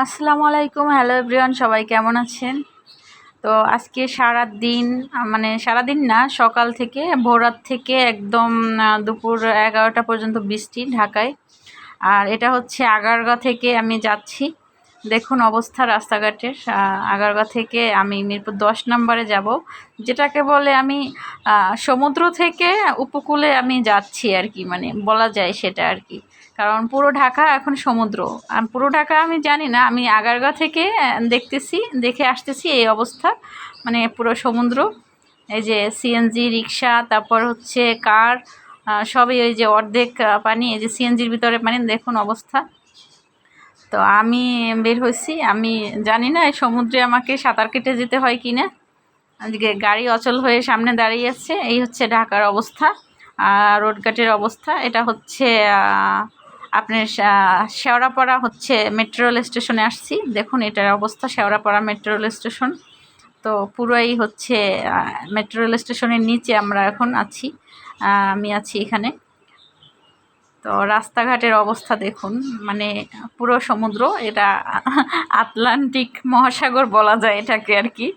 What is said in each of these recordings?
আসসালামু আলাইকুম, hello everyone, সবাই কেমন আছেন? তো আজকে সারা দিন মানে সারা দিন না, সকাল থেকে ভোরাত থেকে একদম দুপুর এগারোটা পর্যন্ত বৃষ্টি ঢাকায়। আর এটা হচ্ছে আগারগা থেকে আমি যাচ্ছি। দেখুন অবস্থা রাস্তাঘাটের আগারগা থেকে আমি মিরপুর দশ নম্বরে যাব, যেটাকে বলে আমি সমুদ্র থেকে উপকূলে আমি যাচ্ছি আর কি মানে বলা যায় সেটা আর কি। কারণ পুরো ঢাকা এখন সমুদ্র। আর পুরো ঢাকা আমি জানি না, আমি আগারগা থেকে দেখতেছি, দেখে আসতেছি এই অবস্থা। মানে পুরো সমুদ্র, এই যে সিএনজি রিক্সা তারপর হচ্ছে কার সবই ওই যে অর্ধেক পানি, এই যে সিএনজির ভিতরে পানি, দেখুন অবস্থা। তো আমি বের হয়েছি, আমি জানি না এই সমুদ্রে আমাকে সাঁতার কেটে যেতে হয় কি না আজকে গাড়ি অচল হয়ে সামনে দাঁড়িয়ে আছে, এই হচ্ছে ঢাকার অবস্থা আর রোডঘাটের অবস্থা, এটা হচ্ছে আপনার শেওড়াপাড়া হচ্ছে মেট্রো রেল স্টেশনে আসছি। দেখুন, এটার অবস্থা, শেওড়াপাড়া মেট্রো রেল স্টেশন তো পুরোই হচ্ছে মেট্রো রেল স্টেশনের নিচে আমরা এখন আছি আমি আছি এখানে। তো রাস্তাঘাটের অবস্থা দেখুন মানে পুরো সমুদ্র, এটা আটলান্টিক মহাসাগর বলা যায় এটাকে আর কি।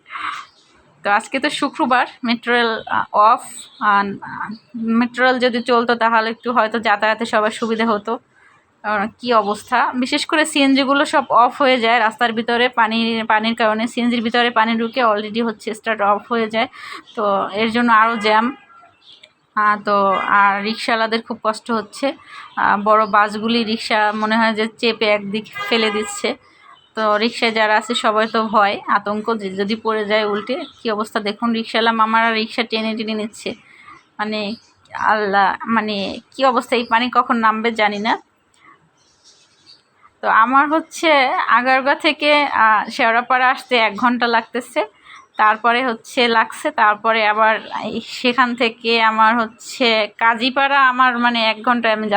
তো আজকে তো শুক্রবার metro rail off metro rail যদি চলতো তাহলে একটু হয়তো যাতায়াতে সবার সুবিধা হতো। কী অবস্থা? বিশেষ করে সিএনজিগুলো সব অফ হয়ে যায়, রাস্তার ভিতরে পানি, পানির কারণে সিএনজির ভিতরে পানি ঢুকে অলরেডি হচ্ছে স্টার্ট অফ হয়ে যায়। তো এর জন্য আরও জ্যাম তো আর রিক্সাওয়ালাদের খুব কষ্ট হচ্ছে। বড় বাসগুলি রিক্সা মনে হয় যে চেপে একদিক ফেলে দিচ্ছে। তো রিক্সায় যারা আছে সবাই তো ভয়, আতঙ্ক যদি পড়ে যায় উল্টে, কী অবস্থা? দেখুন রিক্সাওয়ালা মামারা রিক্সা টেনে টেনে নিচ্ছে। মানে আল্লাহ মানে কী অবস্থা? এই পানি কখন নামবে জানি না। তো আমার হচ্ছে আগারগা থেকে শেওড়াপাড়া আসতে এক ঘণ্টা লাগতেছে। তারপরে হচ্ছে লাগছে, তারপরে আবার সেখান থেকে আমার হচ্ছে কাজীপাড়া আমার মানে এক ঘন্টায় আমি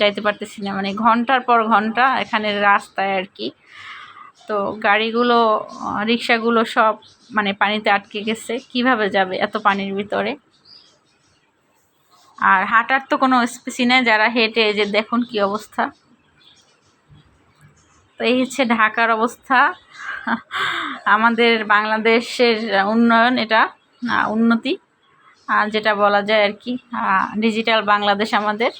যাইতে পারতেছি না। মানে ঘণ্টার পর ঘণ্টা এখানে রাস্তায় আর কি। তো গাড়িগুলো রিক্সাগুলো সব মানে পানিতে আটকে গেছে। কীভাবে যাবে এত পানির ভিতরে? আর হাঁটার তো কোনো স্পেসি নেই। যারা হেঁটে যে দেখুন কি অবস্থা। তো এই হচ্ছে ঢাকার অবস্থা। আমাদের বাংলাদেশের উন্নয়ন এটা উন্নতি। আর যেটা বলা যায় আর কি ডিজিটাল বাংলাদেশ আমাদের।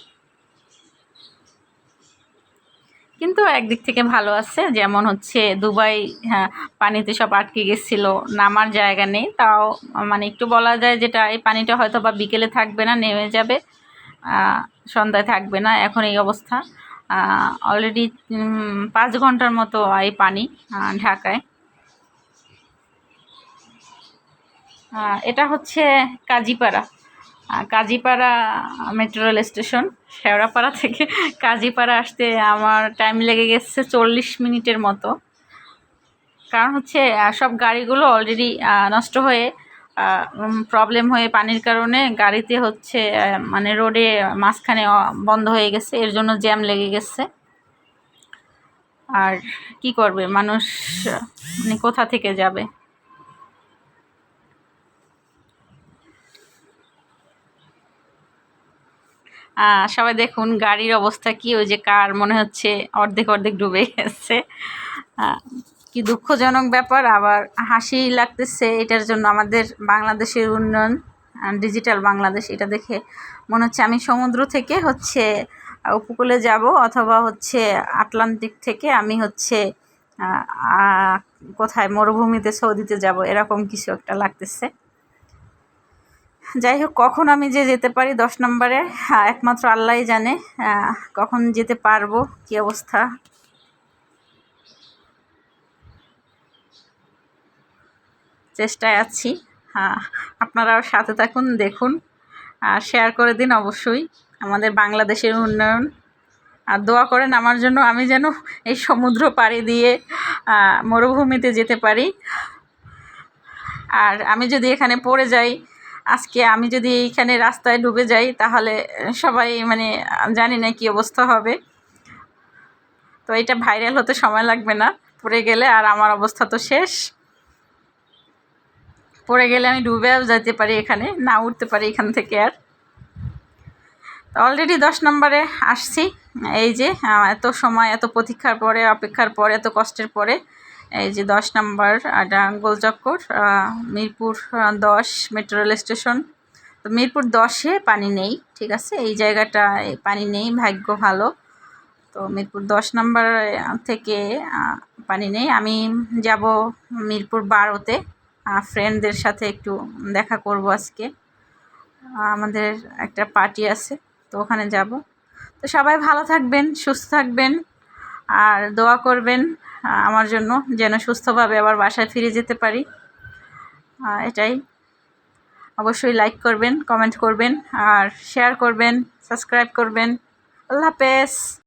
কিন্তু একদিক থেকে ভালো আছে, যেমন হচ্ছে দুবাই হ্যাঁ পানিতে সব আটকে গেছিল, নামার জায়গা নেই। তাও মানে একটু বলা যায় যেটা, এই পানিটা হয়তো বা বিকেলে থাকবে না, নেমে যাবে সন্ধ্যায় থাকবে না, এখন এই অবস্থা। অলরেডি পাঁচ ঘণ্টার মতো এই পানি ঢাকায়। এটা হচ্ছে Kazipara. Kazipara metro rail station Shewrapara থেকে কাজীপাড়া আসতে আমার টাইম লেগে গেছে চল্লিশ মিনিটের মতো। কারণ হচ্ছে সব গাড়িগুলো অলরেডি নষ্ট হয়ে প্রবলেম হয়ে পানির কারণে গাড়িতে হচ্ছে মানে রোডে মাঝখানে বন্ধ হয়ে গেছে, এর জন্য জ্যাম লেগে গেছে। আর কি করবে? মানুষ মানে কোথা থেকে যাবে? সবাই দেখুন গাড়ির অবস্থা কি? ওই যে কার, মনে হচ্ছে অর্ধেক অর্ধেক ডুবে গেছে। কি দুঃখজনক ব্যাপার, আবার হাসি লাগতেছে, এটার জন্য আমাদের বাংলাদেশের উন্নয়ন ডিজিটাল বাংলাদেশ, এটা দেখে মনে হচ্ছে আমি সমুদ্র থেকে হচ্ছে উপকূলে যাব অথবা হচ্ছে আটলান্টিক থেকে আমি হচ্ছে কোথায় মরুভূমিতে, সৌদিতে যাব, এরকম কিছু একটা লাগতেছে। যাই হোক, কখন আমি যে যেতে পারি দশ নম্বরে একমাত্র আল্লাহই জানে কখন যেতে পারব, কি অবস্থা। চেষ্টায় আছি। হ্যাঁ আপনারাও সাথে থাকুন, দেখুন, আর শেয়ার করে দিন অবশ্যই আমাদের বাংলাদেশের উন্নয়ন। আর দোয়া করেন আমার জন্য আমি যেন এই সমুদ্র পাড়ি দিয়ে মরুভূমিতে যেতে পারি। আর আমি যদি এখানে পড়ে যাই, আজকে আমি যদি এইখানে রাস্তায় ডুবে যাই, তাহলে সবাই মানে জানি না কি অবস্থা হবে। তো এটা ভাইরাল হতে সময় লাগবে না। পড়ে গেলে আর আমার অবস্থা তো শেষ। পড়ে গেলে আমি ডুবেও যেতে পারি এখানে, না উঠতে পারি এখান থেকে আর। অলরেডি দশ নম্বরে আসছি, এই যে এত সময়, এত প্রতীক্ষার পরে, অপেক্ষার পরে, এত কষ্টের পরে, এই যে দশ নম্বর এটা গোলচক্কর মিরপুর দশ মেট্রো রেল স্টেশন তো মিরপুর দশে পানি নেই, ঠিক আছে? এই জায়গাটা পানি নেই, ভাগ্য ভালো। তো মিরপুর দশ নম্বর থেকে পানি নেই। আমি যাব মিরপুর বারোতে। ফ্রেন্ডদের সাথে একটু দেখা করব আজকে। আমাদের একটা পার্টি আছে, তো ওখানে যাব। তো সবাই ভালো থাকবেন, সুস্থ থাকবেন, আর দোয়া করবেন আমার জন্য যেন সুস্থভাবে আবার বাসায় ফিরে যেতে পারি। এটাই। অবশ্যই লাইক করবেন কমেন্ট করবেন, আর শেয়ার করবেন সাবস্ক্রাইব করবেন। আল্লাহ হাফেজ।